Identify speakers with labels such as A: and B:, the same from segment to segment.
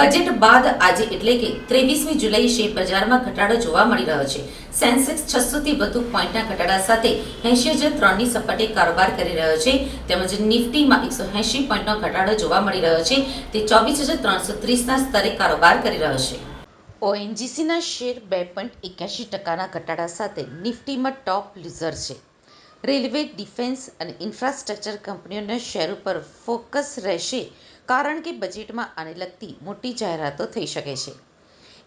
A: Budget બાદ આજે એટલે કે ત્રેવીસમી જુલાઈ શેર બજારમાં ઘટાડો જોવા મળી રહ્યો છે. સેન્સેક્સ છસોથી વધુ પોઈન્ટના ઘટાડા સાથે એંશી હજાર ત્રણની સપાટે કારોબાર કરી રહ્યો છે. તેમજ નિફ્ટીમાં એકસો એંશી પોઈન્ટનો ઘટાડો જોવા મળી રહ્યો છે. તે ચોવીસ હજાર ત્રણસો ત્રીસના સ્તરે કારોબાર કરી રહ્યો છે. ઓએનજીસીના શેર બે પોઈન્ટ એક્યાસી ટકાના ઘટાડા સાથે નિફ્ટીમાં ટોપ લૂઝર છે. રેલવે, ડિફેન્સ અને ઇન્ફ્રાસ્ટ્રક્ચર કંપનીઓના શેર ઉપર ફોકસ રહેશે કારણ કે બજેટમાં આને લગતી મોટી જાહેરાતો થઈ શકે છે.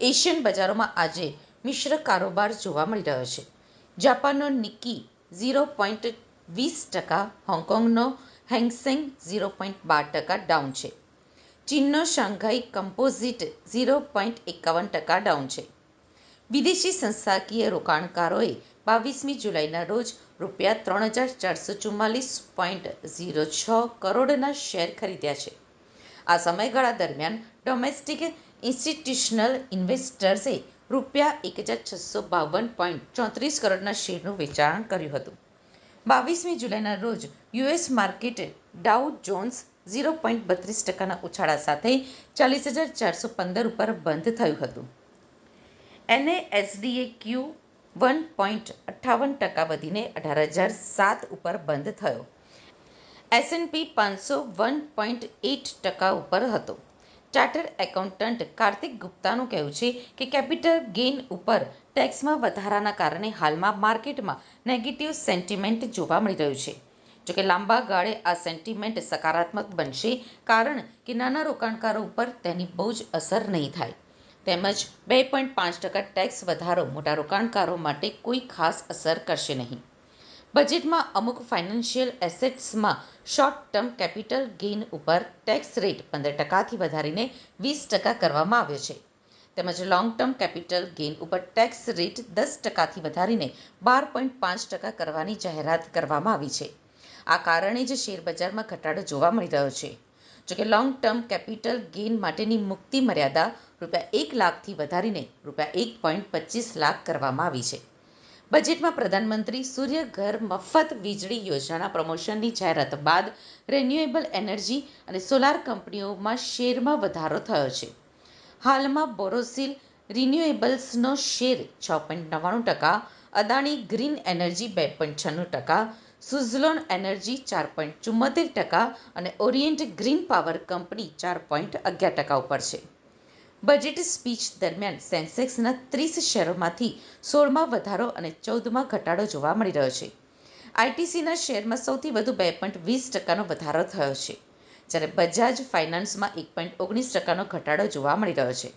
A: એશિયન બજારોમાં આજે મિશ્ર કારોબાર જોવા મળી રહ્યો છે. જાપાનનો નિક્કી ઝીરો પોઈન્ટ વીસ ટકા, હોંગકોંગનો હેંગસેંગ ઝીરો પોઈન્ટ બાર ટકા ડાઉન છે. ચીનનો શાંઘાઈ કમ્પોઝિટ ઝીરો પોઈન્ટ એકાવન ટકા ડાઉન છે. વિદેશી સંસ્થાકીય રોકાણકારોએ બાવીસમી જુલાઈના રોજ રૂપિયા ત્રણ હજાર ચારસો ચુમ્માલીસ પોઈન્ટ ઝીરો છ કરોડના શેર ખરીદ્યા છે. આ સમયગાળા દરમિયાન ડોમેસ્ટિક ઇન્સ્ટિટ્યુશનલ ઇન્વેસ્ટર્સે રૂપિયા એક હજાર છસો બાવન પોઈન્ટ ચોત્રીસ કરોડના શેરનું વેચાણ કર્યું હતું. બાવીસમી જુલાઈના રોજ US market Dow Jones zero point બત્રીસ ટકાના ઉછાળા સાથે ચાલીસ હજાર ચારસો પંદર ઉપર બંધ થયું હતું. એનએએસડીએ ક્યુ વન પોઈન્ટ અઠ્ઠાવન ટકા વધીને અઢાર હજાર સાત ઉપર બંધ થયો. એસએનપી પાંચસો વન પોઈન્ટ એટ ટકા ઉપર હતો. ચાર્ટર્ડ એકાઉન્ટન્ટ કાર્તિક ગુપ્તાનું કહેવું છે કે કેપિટલ ગેઇન ઉપર ટેક્સમાં વધારાના કારણે હાલમાં માર્કેટમાં નેગેટિવ સેન્ટિમેન્ટ જોવા મળી રહ્યું છે. જોકે લાંબા ગાળે આ સેન્ટિમેન્ટ સકારાત્મક બનશે કારણ કે નાના રોકાણકારો ઉપર તેની બહુ જ અસર નહીં થાય. તેમજ બે પોઈન્ટ પાંચ ટકા ટેક્સ વધારો મોટા રોકાણકારો માટે કોઈ ખાસ અસર કરશે નહીં. બજેટમાં અમુક ફાઇનાન્શિયલ એસેટ્સમાં શોર્ટ ટર્મ કેપિટલ ગેઇન ઉપર ટેક્સ રેટ પંદર ટકાથી વધારીને વીસ ટકા કરવામાં આવ્યો છે. તેમજ લોંગ ટર્મ કેપિટલ ગેઇન ઉપર ટેક્સ રેટ દસ ટકાથી વધારીને બાર પોઈન્ટ પાંચ ટકા કરવાની જાહેરાત કરવામાં આવી છે. આ કારણે જ શેરબજારમાં ઘટાડો જોવા મળી રહ્યો છે. જોકે લોંગ ટર્મ કેપિટલ ગેઇન માટેની મુક્તિ મર્યાદા રૂપિયા એક લાખથી વધારીને રૂપિયા એક પોઈન્ટ પચીસ લાખ કરવામાં આવી છે. બજેટમાં પ્રધાનમંત્રી સૂર્ય ઘર મફત વીજળી યોજનાના પ્રમોશનની જાહેરાત બાદ રિન્યુએબલ એનર્જી અને સોલાર કંપનીઓમાં શેરમાં વધારો થયો છે. હાલમાં બોરોસિલ રિન્યુએબલ્સનો શેર છ પોઈન્ટ નવ્વાણું ટકા, અદાણી ગ્રીન એનર્જી બે પોઈન્ટ છન્નું ટકા સુઝલોન એનર્જી ચાર પોઈન્ટ ચુમ્મોતેર ટકા અને ઓરિએન્ટ ગ્રીન પાવર કંપની ચાર પોઈન્ટ અગિયાર ટકા ઉપર છે. બજેટ સ્પીચ દરમિયાન સેન્સેક્સના ત્રીસ શેરોમાંથી સોળમાં વધારો અને ચૌદમાં ઘટાડો જોવા મળી રહ્યો છે. આઈટીસીના શેરમાં સૌથી વધુ બે પોઈન્ટ વીસ ટકાનો વધારો થયો છે, જ્યારે બજાજ ફાઇનાન્સમાં એક પોઈન્ટ ઓગણીસ ટકાનો ઘટાડો જોવા મળી રહ્યો છે.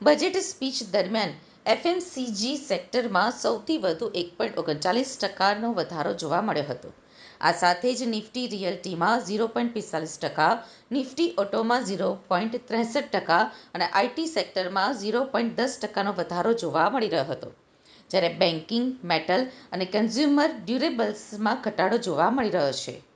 A: બજેટ સ્પીચ દરમિયાન એફએમસીજી સેક્ટરમાં સૌથી વધુ એક પોઈન્ટ ઓગણચાલીસ ટકાનો વધારો જોવા મળ્યો હતો. આ સાથે જ નિફ્ટી રિયલ્ટીમાં ઝીરો પોઈન્ટ પિસ્તાલીસ ટકા, નિફ્ટી ઓટોમાં ઝીરો પોઈન્ટ ત્રેસઠ ટકા અને આઈટી સેક્ટરમાં ઝીરો પોઈન્ટ દસ ટકાનો વધારો જોવા મળી રહ્યો હતો. જ્યારે બેન્કિંગ, મેટલ અને કન્ઝ્યુમર ડ્યુરેબલ્સમાં ઘટાડો જોવા મળી રહ્યો છે.